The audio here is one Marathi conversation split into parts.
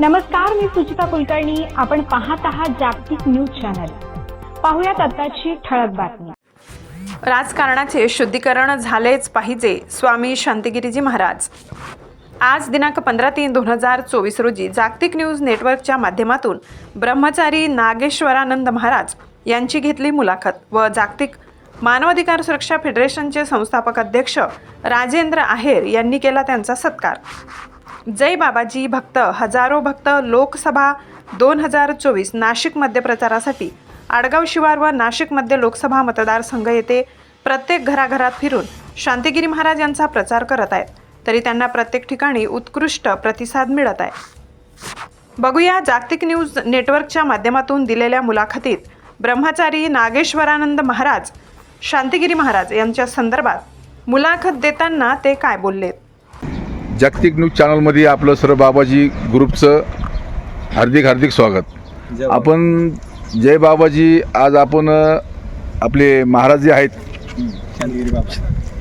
नमस्कार मी सुचिता कुलकर्णी. आपण पाहत आहात जागतिक न्यूज चॅनल. पाहुयात आताची ठळक बातमी. राजकारणाचे शुद्धीकरण झालेच पाहिजे स्वामी शांतिगिरीजी महाराज. आज दिनांक पंधरा तीन दोन हजार चोवीस रोजी जागतिक न्यूज नेटवर्कच्या माध्यमातून ब्रह्मचारी नागेश्वरानंद महाराज यांची घेतली मुलाखत व जागतिक मानवाधिकार सुरक्षा फेडरेशनचे संस्थापक अध्यक्ष राजेंद्र आहेर यांनी केला त्यांचा सत्कार. जय बाबाजी भक्त हजारो भक्त लोकसभा दोन हजार चोवीस नाशिकमध्ये प्रचारासाठी आडगाव शिवार व नाशिकमध्ये लोकसभा मतदारसंघ येथे प्रत्येक घराघरात फिरून शांतिगिरी महाराज यांचा प्रचार करत आहेत. तरी त्यांना प्रत्येक ठिकाणी उत्कृष्ट प्रतिसाद मिळत आहे. बघूया जागतिक न्यूज नेटवर्कच्या माध्यमातून दिलेल्या मुलाखतीत ब्रह्मचारी नागेश्वरानंद महाराज शांतिगिरी महाराज यांच्या संदर्भात मुलाखत देताना ते काय बोललेत? जागतिक न्यूज चॅनलमध्ये आपलं सर्व बाबाजी ग्रुपचं हार्दिक हार्दिक स्वागत. आपण जय बाबाजी आज आपण आपले महाराज जे आहेत.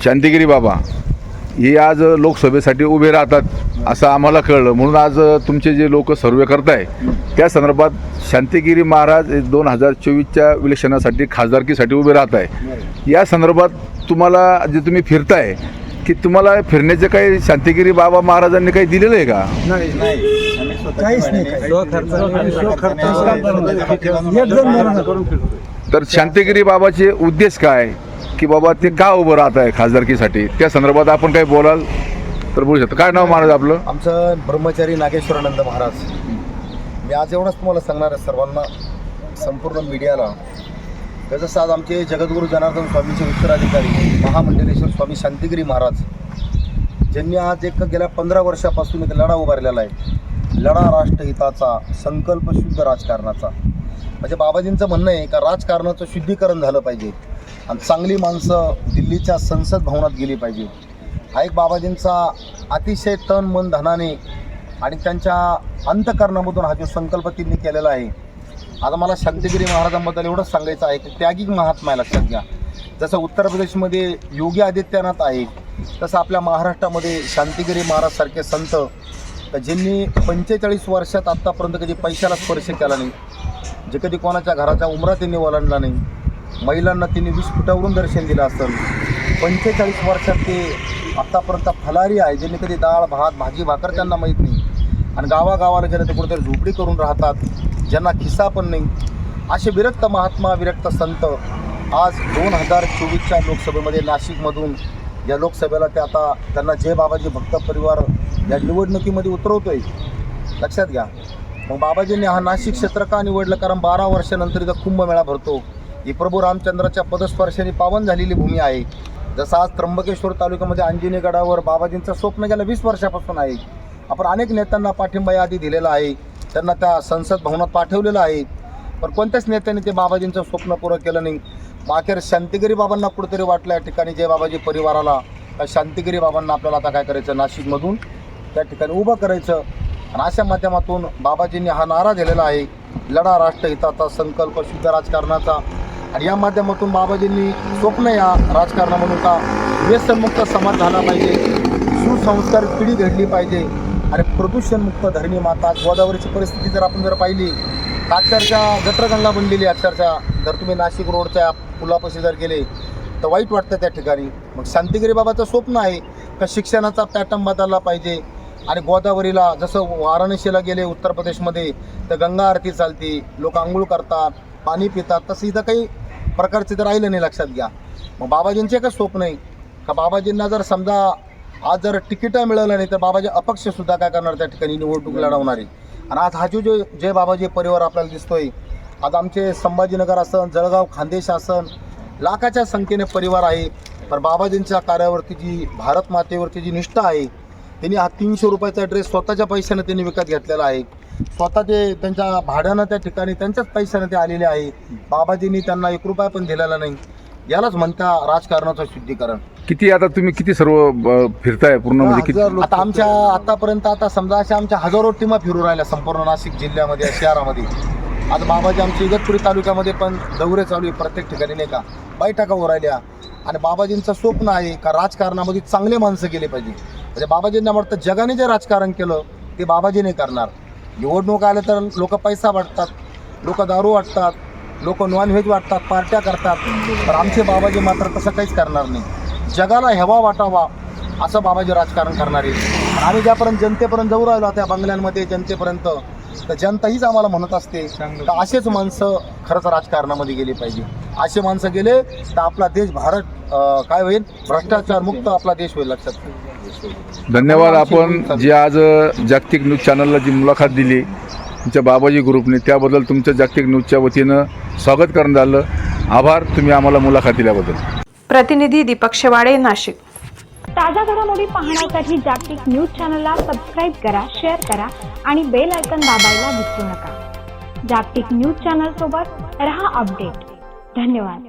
शांतिगिरी बाबा. हे आज लोकसभेसाठी उभे राहतात असं आम्हाला कळलं. म्हणून आज तुमचे जे लोक सर्वे करताय त्या संदर्भात शांतिगिरी महाराज दोन हजार चोवीसच्या इलेक्शनासाठी खासदारकीसाठी उभे राहत आहे या संदर्भात तुम्हाला जे तुम्ही फिरताय की तुम्हाला फिरण्याचे काही शांतिगिरी बाबा महाराजांनी काही दिलेलं आहे का? काहीच नाही. एक दोन महिना तर शांतिगिरी बाबाचे उद्देश काय? की बाबा ते का उभं राहत आहे खासदारकीसाठी? त्या संदर्भात आपण काही बोलाल तर बोलू शकतो. काय नाव महाराज आपलं? आमचं ब्रह्मचारी नागेश्वरानंद महाराज. मी आज एवढंच तुम्हाला सांगणार आहे सर्वांना. संपूर्ण मीडियाला त्याचं आज आमचे जगद्गुरू जनार्दन स्वामीचे उत्तराधिकारी महामंडलेश्वर स्वामी शांतिगिरी महाराज ज्यांनी आज एक गेल्या पंधरा वर्षापासून एक लढा उभारलेला आहे. लढा राष्ट्रहिताचा संकल्प शुद्ध राजकारणाचा. म्हणजे बाबाजींचं म्हणणं आहे का राजकारणाचं शुद्धीकरण झालं पाहिजे. आणि चांगली माणसं दिल्लीच्या संसद भवनात गेली पाहिजे. हा एक बाबाजींचा अतिशय तन मन धनाने आणि त्यांच्या अंतकरणामधून हा जो संकल्प त्यांनी केलेला आहे आता मला शांतिगिरी महाराजांबद्दल एवढंच सांगायचं आहे की त्यागी महात्मा आहे लक्षात घ्या जसं उत्तर प्रदेशमध्ये योगी आदित्यनाथ आहे तसं आपल्या महाराष्ट्रामध्ये शांतिगिरी महाराजसारखे संत ज्यांनी पंचेचाळीस वर्षात आत्तापर्यंत कधी पैशाला स्पर्श केला नाही जे कधी कोणाच्या घराचा उमरा त्यांनी ओलांडला नाही महिलांना त्यांनी वीस फुटावरून दर्शन दिलं असेल पंचेचाळीस वर्षात ते आत्तापर्यंत फलारी आहे ज्यांनी कधी डाळ भात भाजी भाकर त्यांना माहीत नाही. आणि गावागावाला गेलं ते कुठेतरी झोपडी करून राहतात ज्यांना खिस्सा पण नाही असे विरक्त महात्मा विरक्त संत आज दोन हजार चोवीसच्या लोकसभेमध्ये नाशिकमधून या लोकसभेला ते आता त्यांना जय बाबाजी भक्त परिवार या निवडणुकीमध्ये उतरवतोय. लक्षात घ्या. मग बाबाजींनी हा नाशिक क्षेत्र का निवडलं? कारण बारा वर्षानंतर इथं कुंभमेळा भरतो. ही प्रभू रामचंद्राच्या पदस्पर्शाने पावन झालेली भूमी आहे. जसं आज त्र्यंबकेश्वर तालुक्यामध्ये अंजनी गडावर बाबाजींचं स्वप्न गेल्या वीस वर्षापासून आहे. आपण अनेक नेत्यांना पाठिंबा यादी दिलेला आहे. त्यांना त्या संसद भवनात पाठवलेलं आहे. पण कोणत्याच नेत्याने ते बाबाजींचं स्वप्न पुरं केलं नाही. मग अखेर शांतिगिरी बाबांना कुठेतरी वाटलं या ठिकाणी जय बाबाजी परिवाराला त्या शांतिगिरी बाबांना आपल्याला आता काय करायचं? नाशिकमधून त्या ठिकाणी उभं करायचं. आणि अशा माध्यमातून बाबाजींनी हा नारा दिलेला आहे. लढा राष्ट्रहिताचा संकल्प शुद्ध राजकारणाचा. आणि या माध्यमातून बाबाजींनी स्वप्न या राजकारणामधून का व्यसनमुक्त समाज झाला पाहिजे. सुसंस्कार पिढी घडली पाहिजे. आणि प्रदूषणमुक्त धरणी माता गोदावरीची परिस्थिती जर आपण जर पाहिली तर अक्षरशः गटरगंगा बनलेली अक्षरशः. जर तुम्ही नाशिक रोडच्या पुलापाशी जर गेले तर वाईट वाटतं त्या ठिकाणी. मग शांतिगिरी बाबाचं स्वप्न आहे का शिक्षणाचा पॅटर्न बदलला पाहिजे? आणि गोदावरीला जसं वाराणसीला गेले उत्तर प्रदेशमध्ये तर गंगा आरती चालते लोक आंघोळ करतात पाणी पितात तसं इथं काही प्रकारचे तर राहिलं नाही लक्षात घ्या. मग बाबाजींचे का स्वप्न आहे का बाबाजींना जर समजा आज जर तिकीटं मिळालं नाही तर बाबाजी अपक्षसुद्धा काय करणार त्या ठिकाणी निवडणूक लावणार आहे आणि आज हा जो जो जय बाबाजी परिवार आपल्याला दिसतोय आज आमचे संभाजीनगर असन जळगाव खानदेश असन लाखाच्या संख्येने परिवार आहे. पण बाबाजींच्या कार्यावरती जी भारत मातेवरती जी निष्ठा आहे त्यांनी हा तीनशे रुपयाचा ड्रेस स्वतःच्या पैशाने त्यांनी विकत घेतलेला आहे. स्वतः ते त्यांच्या भाड्यानं त्या ठिकाणी त्यांच्याच पैशाने ते आलेले आहे. बाबाजींनी त्यांना एक रुपया पण दिलेला नाही. यालाच म्हणता राजकारणाचं शुद्धीकरण. किती आता तुम्ही किती सर्व अ, फिरताय पूर्ण म्हणजे किती? आता आमच्या आतापर्यंत आता समजा अशा आमच्या हजारो टीमा फिरून राहिल्या संपूर्ण नाशिक जिल्ह्यामध्ये शहरामध्ये. आता बाबाजी आमच्या इगतपुरी तालुक्यामध्ये पण दौरे चालू आहे प्रत्येक ठिकाणी नाही का? बैठका होऊ राहिल्या. आणि बाबाजींचं स्वप्न आहे का राजकारणामध्ये चांगले माणसं गेले पाहिजे. म्हणजे बाबाजींना वाटतं जगाने जे राजकारण केलं ते बाबाजीने करणार. निवडणूक आल्या तर लोक पैसा वाटतात लोक दारू वाटतात लोक नॉनव्हेज वाटतात पार्ट्या करतात. पण आमचे बाबाजी मात्र तसं काहीच करणार नाही. जगाला हेवा वाटावा असं बाबाजी राजकारण करणारे. आम्ही ज्यापर्यंत जनतेपर्यंत जाऊ राहिलो त्या बंगल्यांमध्ये जनतेपर्यंत तर जनता हीच आम्हाला म्हणत असते तर असेच माणसं खरंच राजकारणामध्ये गेली पाहिजे. असे माणसं गेले तर आपला देश भारत काय होईल? भ्रष्टाचार मुक्त आपला देश होईल लक्षात ठेवा. धन्यवाद. आपण जे आज जागतिक न्यूज चॅनलला जी मुलाखत दिली तुमच्या बाबाजी ग्रुपने त्याबद्दल तुमच्या जागतिक न्यूजच्या वतीनं स्वागत करण्यात आलं आभार. तुम्ही आम्हाला मुलाखत दिल्याबद्दल. प्रतिनिधी दीपक शेवाडे नाशिक. ताज्या घडामोडी पाहण्यासाठी जागतिक न्यूज चॅनलला सबस्क्राईब करा शेअर करा आणि बेल आयकन दाबायला विसरू नका. जागतिक न्यूज चॅनल सोबत रहा अपडेट. धन्यवाद.